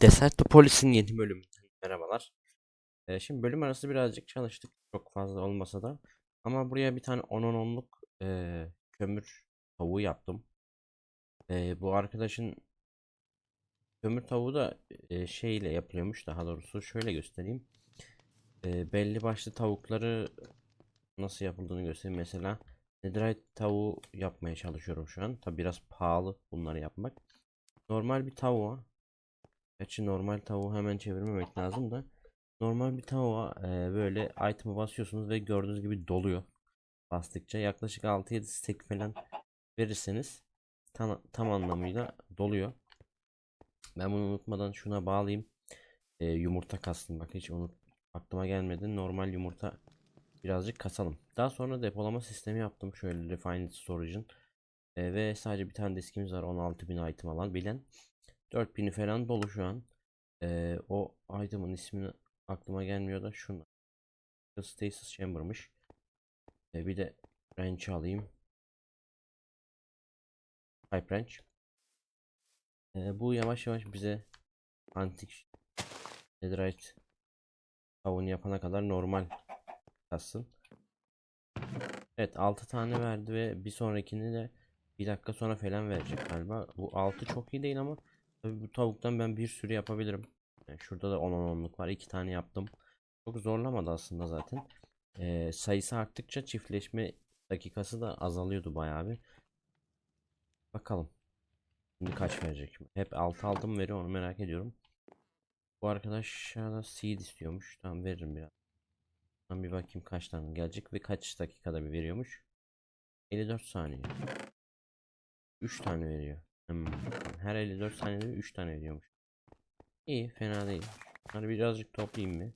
Desertopolis'in yeni bölümünden merhabalar. Ee, şimdi bölüm arası birazcık çalıştık. Çok fazla olmasa da. Ama buraya bir tane 10 onluk e, kömür tavuğu yaptım. E, bu arkadaşın kömür tavuğu da e, şey ile yapılıyormuş daha doğrusu. Şöyle göstereyim. E, belli başlı tavukları nasıl yapıldığını göstereyim. Mesela netherite tavuğu yapmaya çalışıyorum şu an. Tabi biraz pahalı bunları yapmak. Normal bir tavuğa Gerçi normal tavuğu hemen çevirmemek lazım da normal bir tavuğa e, böyle item'ı basıyorsunuz ve gördüğünüz gibi doluyor. Bastıkça yaklaşık 6-7 stack falan verirseniz tam, tam anlamıyla doluyor. Ben bunu unutmadan şuna bağlayayım. E, yumurta kastım bak hiç unut aklıma gelmedi. Normal yumurta birazcık kasalım. Daha sonra depolama sistemi yaptım. Şöyle refined storage'ın. E, ve sadece bir tane diskimiz var 16.000 item alan bilen. 4000'i falan dolu şu an. Ee, o item'ın ismini aklıma gelmiyor da şunu. Stasis Chamber'mış. Ee, bir de wrench alayım. Pipe wrench. Ee, bu yavaş yavaş bize antik netherite tavuğunu yapana kadar normal kalsın. Evet 6 tane verdi ve bir sonrakini de bir dakika sonra falan verecek galiba. Bu 6 çok iyi değil ama Tabii bu tavuktan ben bir sürü yapabilirim. Yani şurada da 10 onluk var. 2 tane yaptım. Çok zorlamadı aslında zaten. Ee, sayısı arttıkça çiftleşme dakikası da azalıyordu bayağı bir. Bakalım. Şimdi kaç verecek? Hep 6 aldım veriyor onu merak ediyorum. Bu arkadaş da seed istiyormuş. Tamam veririm biraz. Ben bir bakayım kaç tane gelecek ve kaç dakikada bir veriyormuş. 54 saniye. 3 tane veriyor. Hmm. Her 54 saniyede 3 tane ediyormuş. İyi fena değil. Hani birazcık toplayayım mı?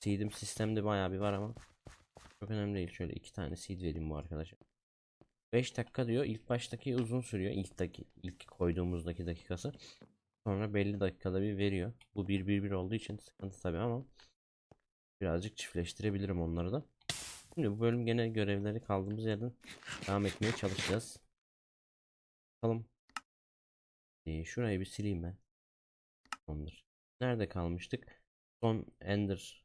Seed'im sistemde bayağı bir var ama çok önemli değil. Şöyle iki tane seed vereyim bu arkadaşa. 5 dakika diyor. İlk baştaki uzun sürüyor. İlk daki ilk koyduğumuzdaki dakikası. Sonra belli dakikada bir veriyor. Bu 1 1 1 olduğu için sıkıntı tabii ama birazcık çiftleştirebilirim onları da. Şimdi bu bölüm gene görevleri kaldığımız yerden devam etmeye çalışacağız. Bakalım. Ee, şurayı bir sileyim ben. Tamamdır. Nerede kalmıştık? Son Ender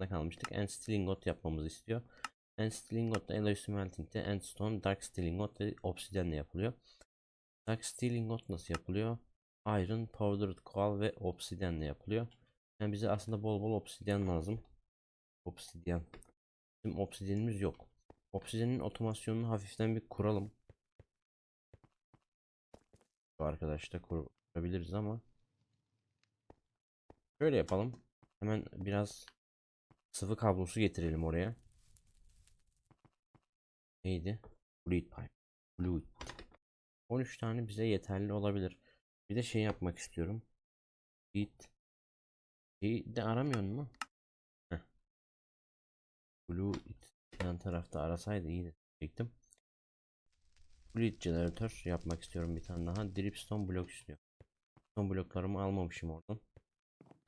ne kalmıştık? End Stillingot yapmamızı istiyor. End Stillingot da Alloy Smelting'de Endstone, Dark Stillingot ve Obsidian yapılıyor. Dark Stillingot nasıl yapılıyor? Iron, Powdered Coal ve Obsidian yapılıyor. Yani bize aslında bol bol obsidian lazım. Obsidian. Bizim obsidianimiz yok. Obsidian'in otomasyonunu hafiften bir kuralım. Bu arkadaşta kurabiliriz ama şöyle yapalım. Hemen biraz sıvı kablosu getirelim oraya. Neydi? Fluid pipe. Fluid. 13 tane bize yeterli olabilir. Bir de şey yapmak istiyorum. Git. Şeyi de aramıyor mu? Heh. Fluid yan tarafta arasaydı iyiydi. Çektim. Fluid jeneratör yapmak istiyorum bir tane daha. Dripstone blok istiyor. Son bloklarımı almamışım oradan.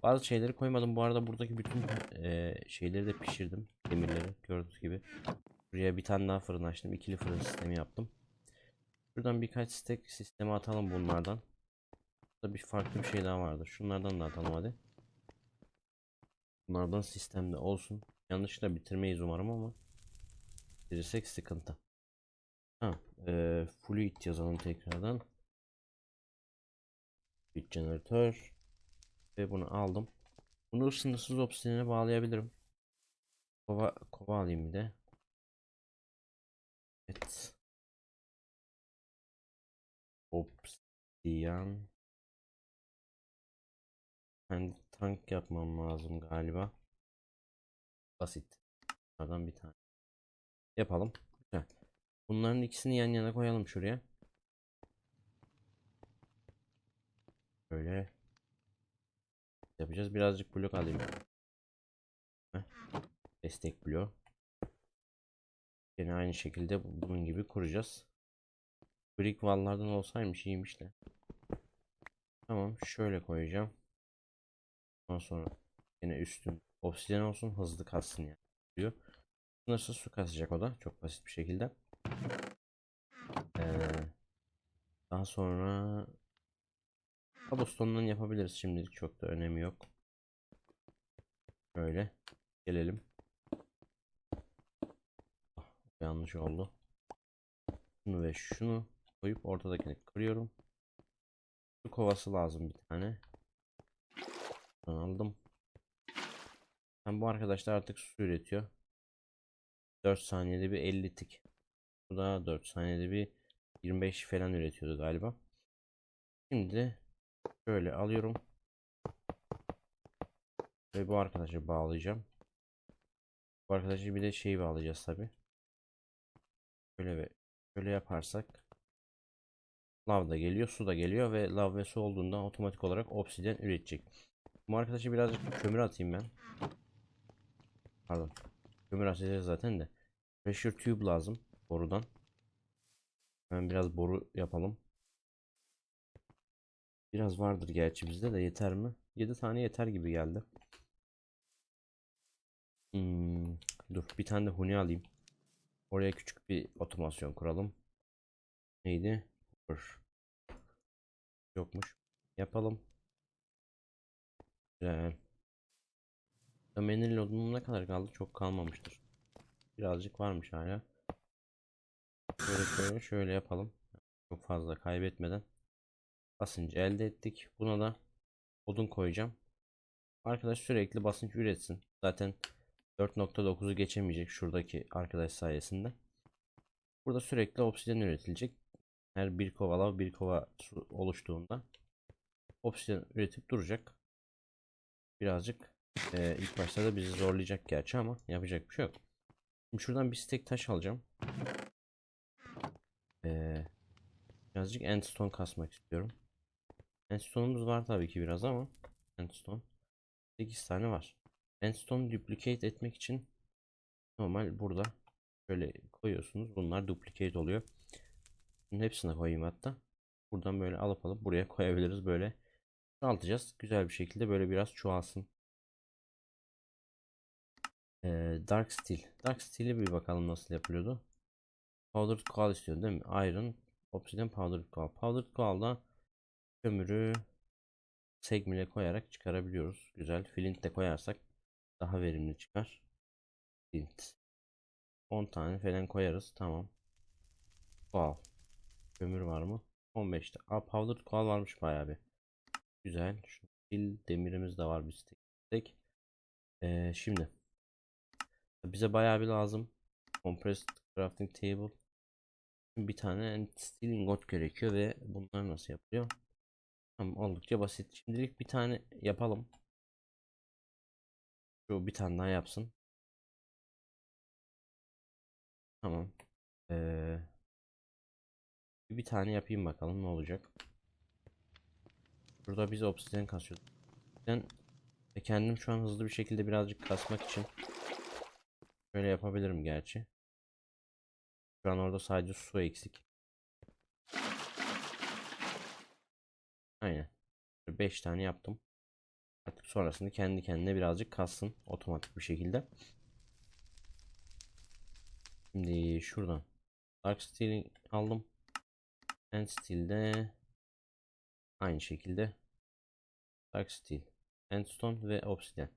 Bazı şeyleri koymadım. Bu arada buradaki bütün e, şeyleri de pişirdim. Demirleri gördüğünüz gibi. Buraya bir tane daha fırın açtım. İkili fırın sistemi yaptım. Şuradan birkaç stack sistemi atalım bunlardan. Burada bir farklı bir şey daha vardı. Şunlardan da atalım hadi. Bunlardan sistemde olsun. Yanlışlıkla bitirmeyiz umarım ama bitirirsek sıkıntı. Ha, e, fluid yazalım tekrardan. Fluid jeneratör ve bunu aldım. Bunu sınırsız obsidiyene bağlayabilirim. Kova, kova alayım bir de. Evet. Obsidian. Ben tank yapmam lazım galiba. Basit. Bunlardan bir tane. Yapalım. Bunların ikisini yan yana koyalım şuraya. Böyle yapacağız. Birazcık blok alayım. Heh. Destek bloğu. Yine aynı şekilde bunun gibi kuracağız. Brick wall'lardan olsaymış iyiymiş de. Tamam şöyle koyacağım. Ondan sonra yine üstün obsidian olsun hızlı kassın yani. Diyor. Sınırsız su kasacak o da çok basit bir şekilde. Ee, daha sonra Cobblestone'dan yapabiliriz şimdilik çok da önemi yok. Şöyle gelelim. Ah, yanlış oldu. Şunu ve şunu koyup ortadakini kırıyorum. Su kovası lazım bir tane. Bunu aldım. Hem bu arkadaşlar artık su üretiyor. 4 saniyede bir 50 tik. Bu da 4 saniyede bir 25 falan üretiyordu galiba. Şimdi şöyle alıyorum. Ve bu arkadaşı bağlayacağım. Bu arkadaşı bir de şey bağlayacağız tabi. Böyle ve şöyle yaparsak lav da geliyor, su da geliyor ve lav ve su olduğunda otomatik olarak obsidyen üretecek. Bu arkadaşı birazcık kömür atayım ben. Pardon. Kömür atacağız zaten de. Pressure tube lazım borudan. Hemen biraz boru yapalım. Biraz vardır gerçi bizde de yeter mi? 7 tane yeter gibi geldi. Hmm, dur bir tane de huni alayım. Oraya küçük bir otomasyon kuralım. Neydi? Dur. Yokmuş. Yapalım. Güzel. Domain'in lodunun ne kadar kaldı? Çok kalmamıştır. Birazcık varmış hala. Şöyle şöyle yapalım. Çok fazla kaybetmeden. Basıncı elde ettik. Buna da odun koyacağım. Arkadaş sürekli basınç üretsin. Zaten 4.9'u geçemeyecek şuradaki arkadaş sayesinde. Burada sürekli obsidyen üretilecek. Her bir kova lav bir kova oluştuğunda obsidyen üretip duracak. Birazcık e, ilk başta da bizi zorlayacak gerçi ama yapacak bir şey yok. Şimdi şuradan bir stek taş alacağım. E, birazcık endstone kasmak istiyorum. Endstone'umuz var tabii ki biraz ama endstone 8 tane var. Endstone duplicate etmek için normal burada şöyle koyuyorsunuz. Bunlar duplicate oluyor. Bunun hepsine koyayım hatta. Buradan böyle alıp alıp buraya koyabiliriz. Böyle çoğaltacağız. Güzel bir şekilde böyle biraz çoğalsın. Ee, Dark Steel. Dark Steel'e bir bakalım nasıl yapılıyordu. Powdered Coal istiyor değil mi? Iron, Obsidian, Powdered Coal. Powdered Coal'da kömürü segmile koyarak çıkarabiliyoruz. Güzel. Flint de koyarsak daha verimli çıkar. Flint. 10 tane falan koyarız. Tamam. Coal. Kömür var mı? 15'te. Aa powdered coal varmış bayağı bir. Güzel. Şu steel demirimiz de var bir tek. Ee, şimdi bize bayağı bir lazım. Compressed crafting table. Bir tane steel ingot gerekiyor ve bunlar nasıl yapılıyor? Tamam oldukça basit. Şimdilik bir tane yapalım. Şu bir tane daha yapsın. Tamam. Ee, bir tane yapayım bakalım ne olacak. Burada biz obsidian kasıyoruz. Ben kendim şu an hızlı bir şekilde birazcık kasmak için şöyle yapabilirim gerçi. Şu an orada sadece su eksik. Aynen. 5 tane yaptım. Artık sonrasında kendi kendine birazcık kassın otomatik bir şekilde. Şimdi şuradan Dark Steel aldım. End Steel'de aynı şekilde Dark Steel, Endstone ve Obsidian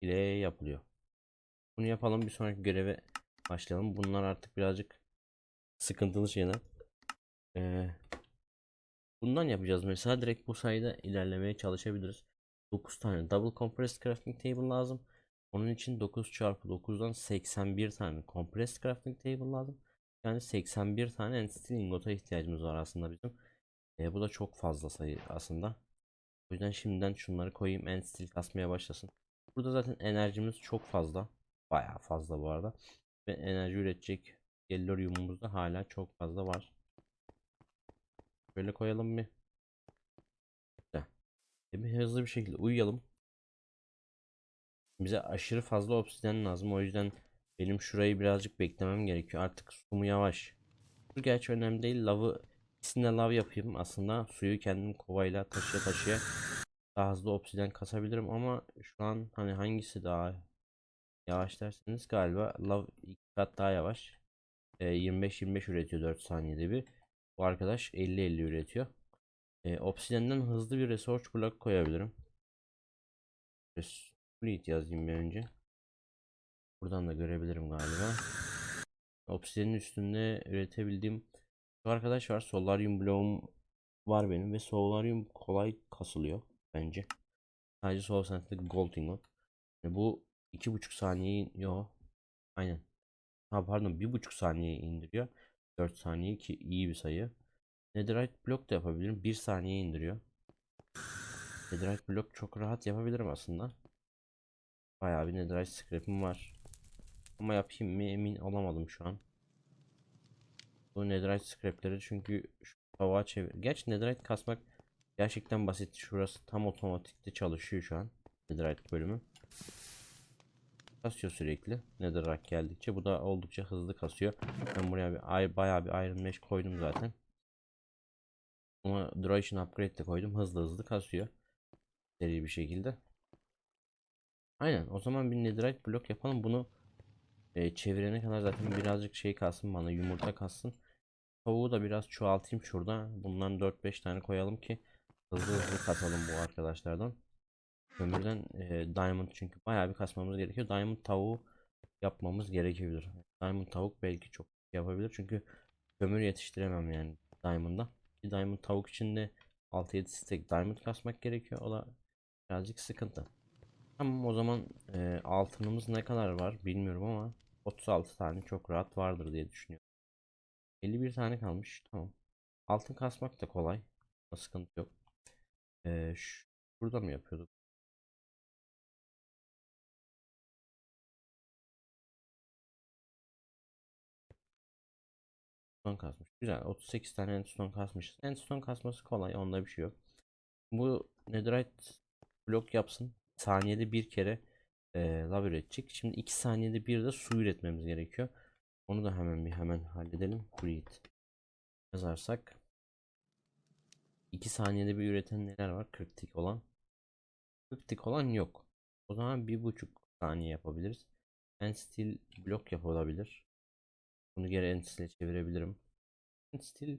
ile yapılıyor. Bunu yapalım bir sonraki göreve başlayalım. Bunlar artık birazcık sıkıntılı şeyler. Ee, bundan yapacağız mesela direkt bu sayede ilerlemeye çalışabiliriz. 9 tane double compressed crafting table lazım. Onun için 9 çarpı 9'dan 81 tane compressed crafting table lazım. Yani 81 tane end steel ingota ihtiyacımız var aslında bizim. E, bu da çok fazla sayı aslında. O yüzden şimdiden şunları koyayım steel kasmaya başlasın. Burada zaten enerjimiz çok fazla. Bayağı fazla bu arada. Ve enerji üretecek Gellorium'umuz da hala çok fazla var. Böyle koyalım bir. Güzel. E, bir hızlı bir şekilde uyuyalım. Bize aşırı fazla obsidyen lazım. O yüzden benim şurayı birazcık beklemem gerekiyor. Artık sumu yavaş. Su gerçi önemli değil. Lavı ikisine lav yapayım. Aslında suyu kendim kovayla taşıya taşıya daha hızlı obsidyen kasabilirim ama şu an hani hangisi daha yavaş derseniz galiba lav iki kat daha yavaş. E, 25-25 üretiyor 4 saniyede bir. Bu arkadaş 50-50 üretiyor. E, Obsidian'dan hızlı bir research block koyabilirim. Fleet yazayım bir önce. Buradan da görebilirim galiba. Obsidian'ın üstünde üretebildiğim şu arkadaş var. Solarium bloğum var benim ve Solarium kolay kasılıyor bence. Sadece Soul Sand'daki Gold Ingot. Yani bu iki buçuk saniye yo aynen. Ha pardon bir buçuk saniye indiriyor. 4 saniye ki iyi bir sayı. Netherite blok da yapabilirim. 1 saniye indiriyor. Netherite blok çok rahat yapabilirim aslında. Bayağı bir netherite scrap'im var. Ama yapayım mı emin olamadım şu an. Bu netherite scrap'leri çünkü şu tavuğa çevir. Gerçi netherite kasmak gerçekten basit. Şurası tam otomatikte çalışıyor şu an. Netherite bölümü. Kasıyor sürekli. Netherrack geldikçe. Bu da oldukça hızlı kasıyor. Ben buraya bir ay bayağı bir Iron Mesh koydum zaten. Ama Duration Upgrade de koydum. Hızlı hızlı kasıyor. Seri bir şekilde. Aynen. O zaman bir Netherite blok yapalım. Bunu e, çevirene kadar zaten birazcık şey kalsın bana. Yumurta kalsın. Tavuğu da biraz çoğaltayım şurada. Bundan 4-5 tane koyalım ki hızlı hızlı kasalım bu arkadaşlardan. Kömürden e, diamond çünkü bayağı bir kasmamız gerekiyor. Diamond tavuğu yapmamız gerekebilir. Diamond tavuk belki çok yapabilir çünkü kömür yetiştiremem yani diamond'da. Bir diamond tavuk için de 6-7 stack diamond kasmak gerekiyor. O da birazcık sıkıntı. Tamam o zaman e, altınımız ne kadar var bilmiyorum ama 36 tane çok rahat vardır diye düşünüyorum. 51 tane kalmış. Tamam. Altın kasmak da kolay. Sıkıntı yok. E, şu, burada mı yapıyorduk? Endstone kasmış. Güzel. 38 tane endstone kasmışız. Endstone kasması kolay. Onda bir şey yok. Bu netherite blok yapsın. Saniyede bir kere e, lav üretecek. Şimdi 2 saniyede bir de su üretmemiz gerekiyor. Onu da hemen bir hemen halledelim. Breed yazarsak 2 saniyede bir üreten neler var? 40 tik olan. 40 tik olan yok. O zaman 1,5 saniye yapabiliriz. And steel blok yapılabilir. Bunu geri endstill'e çevirebilirim. Endstill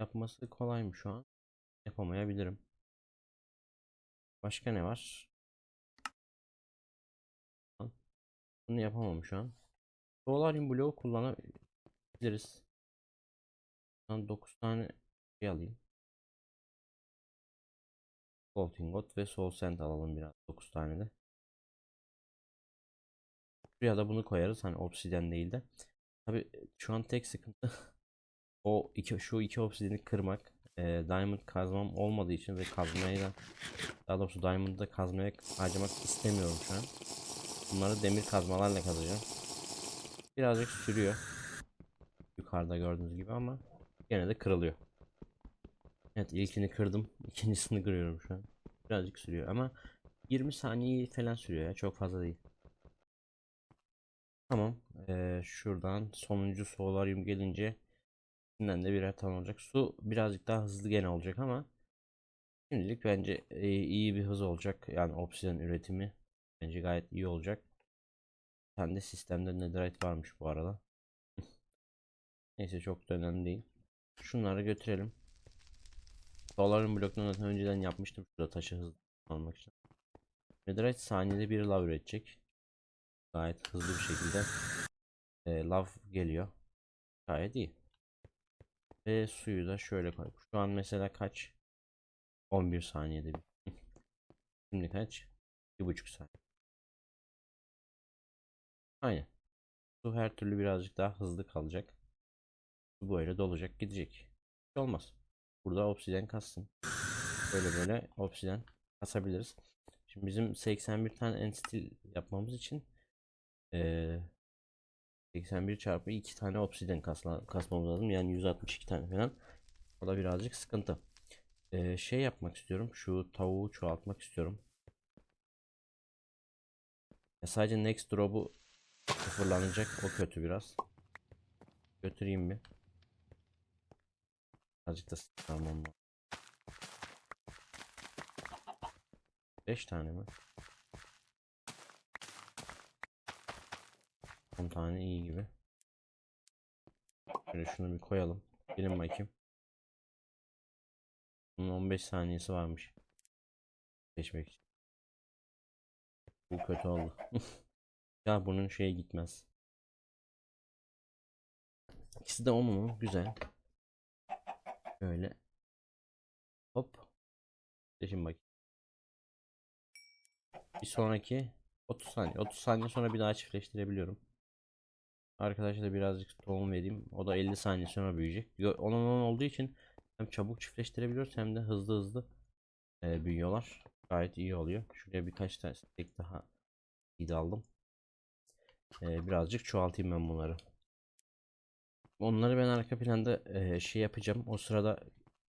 yapması kolay mı şu an? Yapamayabilirim. Başka ne var? Bunu yapamam şu an. Solarium bloğu kullanabiliriz. Ben 9 tane şey alayım. Gold ingot ve soul sand alalım biraz. 9 tane de. Şuraya da bunu koyarız. Hani obsidian değil de. Tabi şu an tek sıkıntı o iki şu iki obsidiyeni kırmak. Ee, diamond kazmam olmadığı için ve kazmayı da daha doğrusu diamond'ı da kazmaya harcamak istemiyorum şu an. Bunları demir kazmalarla kazacağım. Birazcık sürüyor. Yukarıda gördüğünüz gibi ama gene de kırılıyor. Evet ilkini kırdım. ikincisini kırıyorum şu an. Birazcık sürüyor ama 20 saniye falan sürüyor ya çok fazla değil. Tamam. Şuradan sonuncu solaryum gelince şimdiden de birer tane olacak. Su birazcık daha hızlı gene olacak ama şimdilik bence iyi bir hız olacak. Yani obsidian üretimi bence gayet iyi olacak. Bir tane de sistemde netherite varmış bu arada. Neyse çok da önemli değil. Şunları götürelim. Solaryum bloklarını zaten önceden yapmıştım. Şurada taşı hızlı almak için. Netherite saniyede bir lav üretecek. Gayet hızlı bir şekilde e, lav geliyor. Gayet iyi. Ve suyu da şöyle koy. Şu an mesela kaç? 11 saniyede. Şimdi kaç? 1,5 saniye. Aynen. Su her türlü birazcık daha hızlı kalacak. Su böyle dolacak gidecek. Hiç olmaz. Burada obsidian kassın. Böyle böyle obsidian kasabiliriz. Şimdi bizim 81 tane ensteel yapmamız için ee, 81 çarpı 2 tane obsidian kasla, kasmamız lazım. Yani 162 tane falan. O da birazcık sıkıntı. Ee, şey yapmak istiyorum. Şu tavuğu çoğaltmak istiyorum. Ya sadece next drop'u sıfırlanacak. O kötü biraz. Götüreyim mi? Azıcık da sıfırlamam 5 tane mi? 10 tane iyi gibi. Şöyle şunu bir koyalım. Gelin bakayım. Bunun 15 saniyesi varmış. Geçmek için. Bu kötü oldu. ya bunun şeye gitmez. İkisi de 10 mu? Güzel. Şöyle. Hop. Şimdi bak. Bir sonraki 30 saniye. 30 saniye sonra bir daha çiftleştirebiliyorum. Arkadaşa da birazcık tohum vereyim. O da 50 saniye sonra büyüyecek. Yo- 10 10 olduğu için hem çabuk çiftleştirebiliyoruz hem de hızlı hızlı e, büyüyorlar. Gayet iyi oluyor. Şuraya birkaç tane tek daha seed aldım. E, birazcık çoğaltayım ben bunları. Onları ben arka planda e, şey yapacağım. O sırada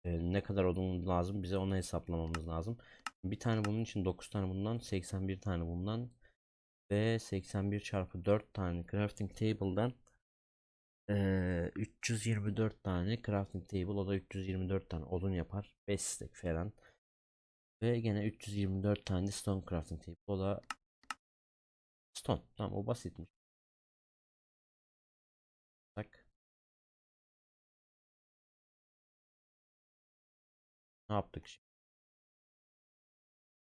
e, ne kadar odun lazım bize onu hesaplamamız lazım. Bir tane bunun için 9 tane bundan 81 tane bundan ve 81 çarpı 4 tane crafting table'dan e, 324 tane crafting table o da 324 tane odun yapar 5 stack falan. Ve gene 324 tane stone crafting table o da stone. Tamam o basitmiş. Tak. Ne yaptık şimdi?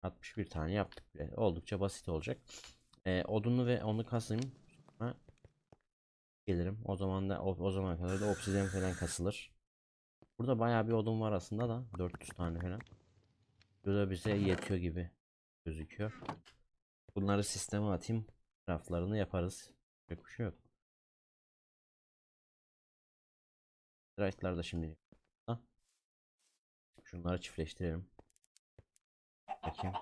61 tane yaptık bile oldukça basit olacak e, odunu ve onu kasayım sonra gelirim o zaman da o, o zamana kadar da obsidian falan kasılır burada bayağı bir odun var aslında da 400 tane falan Burada bize yetiyor gibi gözüküyor. Bunları sisteme atayım. Raflarını yaparız. Çok bir şey yok. Right'lar da şimdi. Ha. Şunları çiftleştirelim. Bakayım.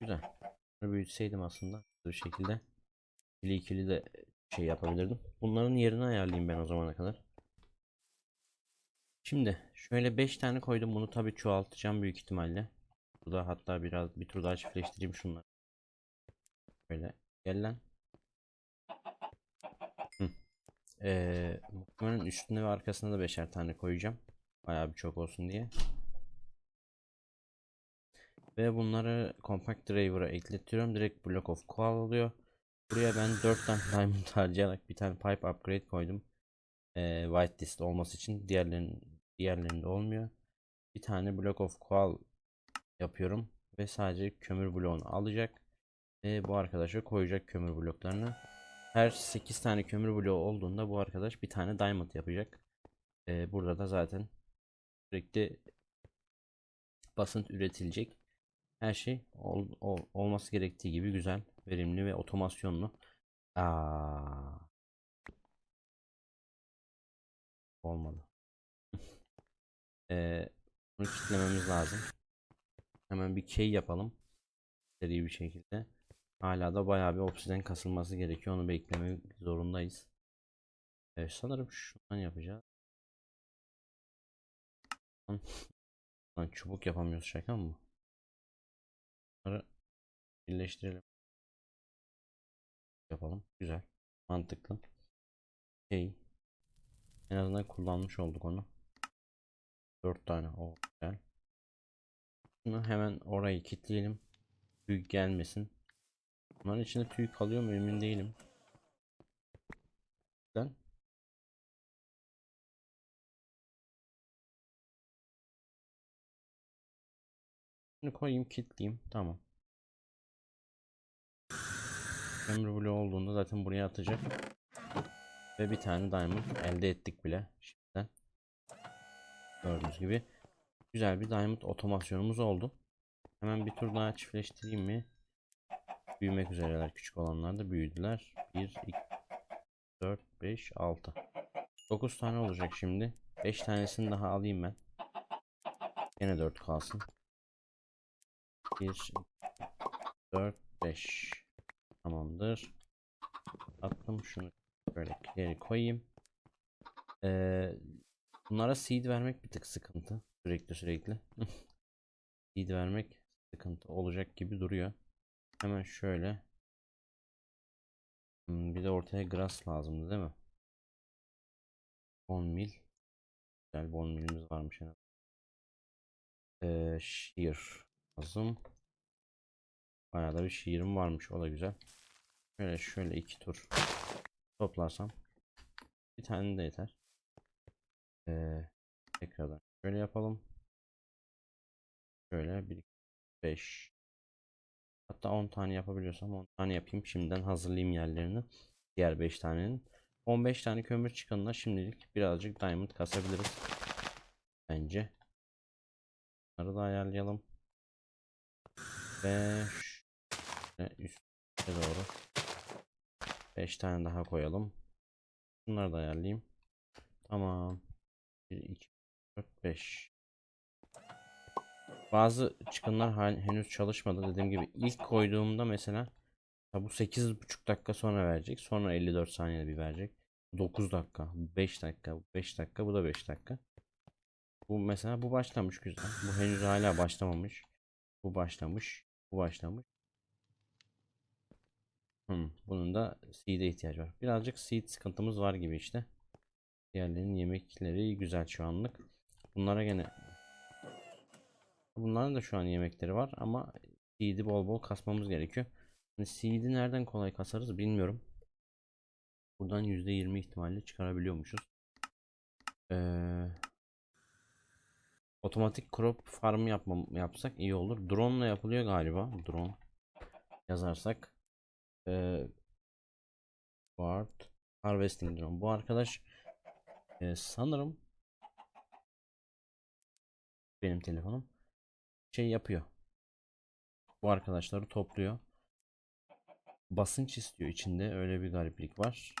Güzel. Bunu büyütseydim aslında bu şekilde. İkili ikili de şey yapabilirdim. Bunların yerini ayarlayayım ben o zamana kadar. Şimdi şöyle 5 tane koydum. Bunu tabii çoğaltacağım büyük ihtimalle. Burada hatta biraz bir tur daha çiftleştireyim şunları. Böyle gel lan. Hı. Ee, üstüne ve arkasına da beşer tane koyacağım. Bayağı bir çok olsun diye. Ve bunları compact driver'a ekletiyorum. Direkt block of coal oluyor. Buraya ben 4 tane diamond harcayarak bir tane pipe upgrade koydum. Ee, whitelist olması için diğerlerinin diğerlerinde olmuyor. Bir tane block of coal yapıyorum ve sadece kömür bloğunu alacak ve bu arkadaşa koyacak kömür bloklarını. Her 8 tane kömür bloğu olduğunda bu arkadaş bir tane diamond yapacak. Ee, burada da zaten sürekli basınç üretilecek. Her şey ol, ol- olması gerektiği gibi güzel, verimli ve otomasyonlu. Aa. Olmadı. Ee, bunu kilitlememiz lazım. Hemen bir key yapalım. Seri bir şekilde. Hala da bayağı bir obsidian kasılması gerekiyor. Onu beklemek zorundayız. Evet, sanırım şundan yapacağız. Lan çubuk yapamıyoruz şaka mı? Bunları birleştirelim. Yapalım. Güzel. Mantıklı. Şey. En azından kullanmış olduk onu. 4 tane. O güzel. Bunu hemen orayı kilitleyelim. Tüy gelmesin. Bunların içinde tüy kalıyor mu emin değilim. Bunu koyayım kilitleyeyim. Tamam. Kömür bloğu olduğunda zaten buraya atacak. Ve bir tane diamond elde ettik bile. Şimdiden. Gördüğünüz gibi. Güzel bir diamond otomasyonumuz oldu. Hemen bir tur daha çiftleştireyim mi? Büyümek üzereler. Küçük olanlar da büyüdüler. 1, 2, 4, 5, 6. 9 tane olacak şimdi. 5 tanesini daha alayım ben. Yine 4 kalsın. 1, 2, 4, 5. Tamamdır. Attım şunu böyle ileri koyayım. Ee, bunlara seed vermek bir tık sıkıntı. Sürekli sürekli. seed vermek sıkıntı olacak gibi duruyor. Hemen şöyle. Hmm, bir de ortaya grass lazımdı değil mi? 10 mil. Güzel 10 milimiz varmış en. Ee, shear lazım. Bayağı da bir şiirim varmış. O da güzel. Şöyle şöyle iki tur toplarsam bir tane de yeter. Ee, Tekrardan şöyle yapalım. Şöyle 1 5 Hatta 10 tane yapabiliyorsam 10 tane yapayım. Şimdiden hazırlayayım yerlerini. Diğer 5 tanenin. 15 tane kömür çıkanına şimdilik birazcık diamond kasabiliriz. Bence. Bunları da ayarlayalım. Ve üste doğru 5 tane daha koyalım. Bunları da ayarlayayım. Tamam. 1, 2, 4, 5. Bazı çıkınlar henüz çalışmadı. Dediğim gibi ilk koyduğumda mesela bu 8,5 dakika sonra verecek. Sonra 54 saniyede bir verecek. 9 dakika, 5 dakika, 5 dakika, bu da 5 dakika. Bu mesela bu başlamış güzel. Bu henüz hala başlamamış. Bu başlamış. Başlamış. Hmm, bunun da seed'e ihtiyacı var. Birazcık seed sıkıntımız var gibi işte. Diğerlerinin yemekleri güzel şu anlık. Bunlara gene Bunların da şu an yemekleri var ama seed'i bol bol kasmamız gerekiyor. Hani seed'i nereden kolay kasarız bilmiyorum. Buradan %20 ihtimalle çıkarabiliyormuşuz. Ee, otomatik crop farm yapmam, yapsak iyi olur. Drone ile yapılıyor galiba. Drone yazarsak. Ee, Harvesting Drone. Bu arkadaş e, sanırım benim telefonum şey yapıyor. Bu arkadaşları topluyor. Basınç istiyor içinde. Öyle bir gariplik var.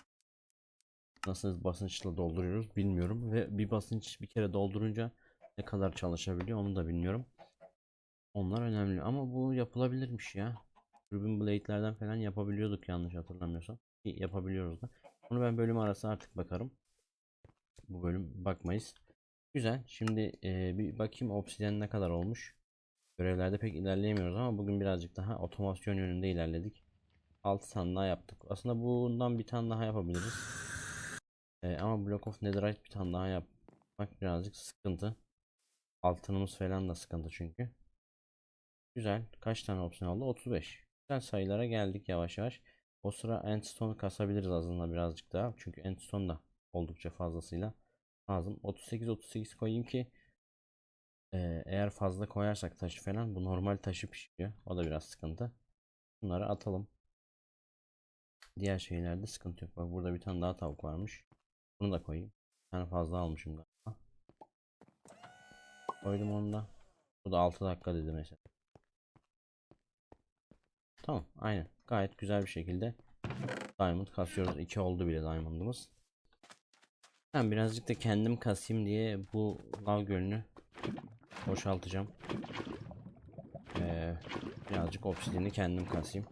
Nasıl basınçla dolduruyoruz bilmiyorum. Ve bir basınç bir kere doldurunca ne kadar çalışabiliyor onu da bilmiyorum. Onlar önemli ama bu yapılabilirmiş ya. Rubin Blade'lerden falan yapabiliyorduk yanlış hatırlamıyorsam. Ki Yapabiliyoruz da. Onu ben bölüm arası artık bakarım. Bu bölüm bakmayız. Güzel. Şimdi e, bir bakayım obsidian ne kadar olmuş. Görevlerde pek ilerleyemiyoruz ama bugün birazcık daha otomasyon yönünde ilerledik. 6 tane daha yaptık. Aslında bundan bir tane daha yapabiliriz. Ee, ama Block of Netherite bir tane daha yapmak birazcık sıkıntı. Altınımız falan da sıkıntı çünkü. Güzel. Kaç tane opsiyon oldu? 35. Güzel sayılara geldik yavaş yavaş. O sıra Endstone kasabiliriz aslında birazcık daha. Çünkü Endstone da oldukça fazlasıyla lazım. 38-38 koyayım ki ee, eğer fazla koyarsak taşı falan bu normal taşı pişiyor. O da biraz sıkıntı. Bunları atalım. Diğer şeylerde sıkıntı yok. Bak burada bir tane daha tavuk varmış. Bunu da koyayım. Bir tane fazla almışım galiba. Koydum onu da. Bu da 6 dakika dedi mesela. Tamam aynen. Gayet güzel bir şekilde diamond kasıyoruz. 2 oldu bile diamondımız. Ben birazcık da kendim kasayım diye bu lav gölünü boşaltacağım. Ee, birazcık obsidiyeni kendim kasayım.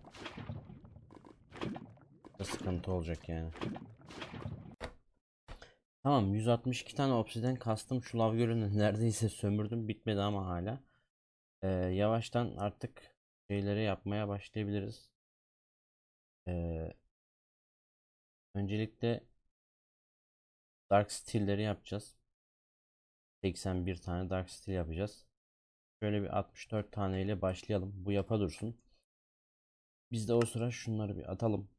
Da sıkıntı olacak yani. Tamam 162 tane obsidyen kastım şu lav gölünü neredeyse sömürdüm bitmedi ama hala. Ee, yavaştan artık şeyleri yapmaya başlayabiliriz. Ee, öncelikle Dark Steel'leri yapacağız. 81 tane Dark Steel yapacağız. Şöyle bir 64 tane ile başlayalım. Bu yapa dursun. Biz de o sıra şunları bir atalım.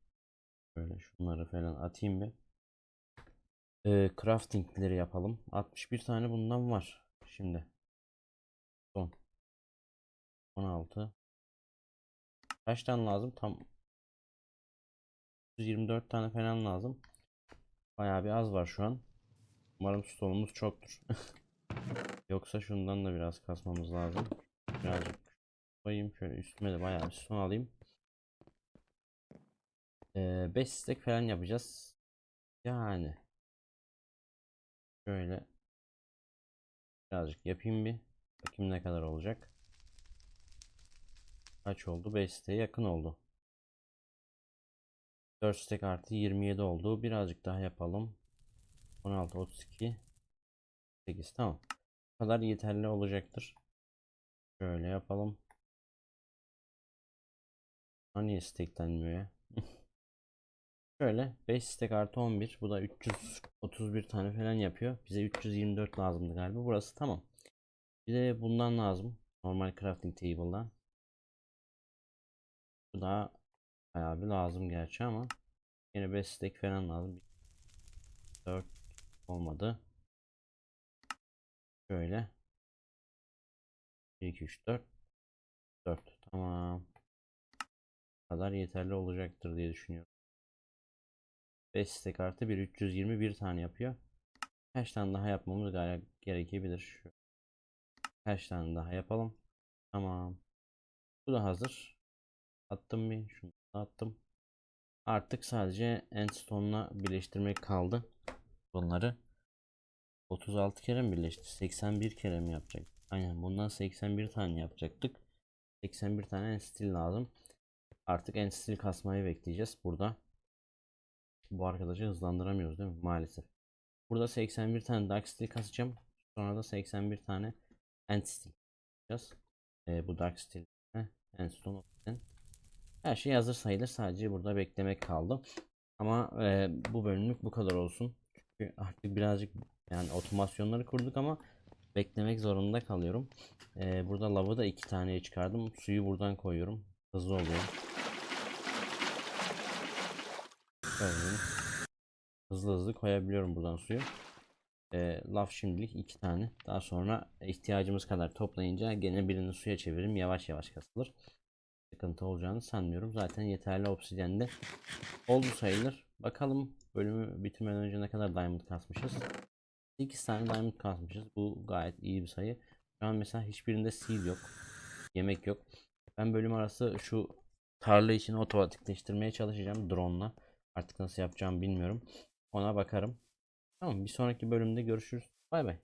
Böyle şunları falan atayım bir. Ee, craftingleri yapalım. 61 tane bundan var. Şimdi. Son. 16. Kaç tane lazım? Tam 124 tane falan lazım. Bayağı bir az var şu an. Umarım stoğumuz çoktur. Yoksa şundan da biraz kasmamız lazım. Birazcık koyayım şöyle üstüme de bayağı bir son alayım. 5 ee, stack falan yapacağız. Yani şöyle birazcık yapayım bir. Bakayım ne kadar olacak. Kaç oldu? 5 stack'e yakın oldu. 4 stack artı 27 oldu. Birazcık daha yapalım. 16, 32, 8 tamam. Bu kadar yeterli olacaktır. Şöyle yapalım. Niye stacklenmiyor ya? Şöyle 5 stack artı 11. Bu da 331 tane falan yapıyor. Bize 324 lazımdı galiba. Burası tamam. Bir de bundan lazım. Normal crafting table'dan. Bu da bayağı bir lazım gerçi ama yine 5 stack falan lazım. 4 olmadı. Şöyle. 1 2 3 4 4 tamam. Bu kadar yeterli olacaktır diye düşünüyorum. 5 stack artı 1 321 tane yapıyor. Kaç tane daha yapmamız gerekebilir şu. Kaç tane daha yapalım. Tamam. Bu da hazır. Attım bir. Şunu da attım. Artık sadece endstone'la birleştirmek kaldı. Bunları 36 kere mi birleşti? 81 kere mi yapacak? Aynen bundan 81 tane yapacaktık. 81 tane ensteel lazım. Artık ensteel kasmayı bekleyeceğiz burada. Bu arkadaşı hızlandıramıyoruz değil mi? Maalesef. Burada 81 tane dark steel kasacağım. Sonra da 81 tane end steel yapacağız. Ee, bu dark steel endstone obsidian. Her şey hazır sayılır. Sadece burada beklemek kaldı. Ama e, bu bölümlük bu kadar olsun. Çünkü artık birazcık yani otomasyonları kurduk ama beklemek zorunda kalıyorum. E, burada lavı da iki taneye çıkardım. Suyu buradan koyuyorum. Hızlı oluyor. Şöyle. Hızlı hızlı koyabiliyorum buradan suyu. E, laf şimdilik iki tane. Daha sonra ihtiyacımız kadar toplayınca gene birini suya çeviririm. Yavaş yavaş kasılır. Sıkıntı olacağını sanmıyorum. Zaten yeterli obsidyen de oldu sayılır. Bakalım bölümü bitirmeden önce ne kadar diamond kasmışız. 8 tane diamond kasmışız. Bu gayet iyi bir sayı. Şu an mesela hiçbirinde seed yok. Yemek yok. Ben bölüm arası şu tarla için otomatikleştirmeye çalışacağım drone'la. Artık nasıl yapacağımı bilmiyorum. Ona bakarım. Tamam bir sonraki bölümde görüşürüz. Bay bay.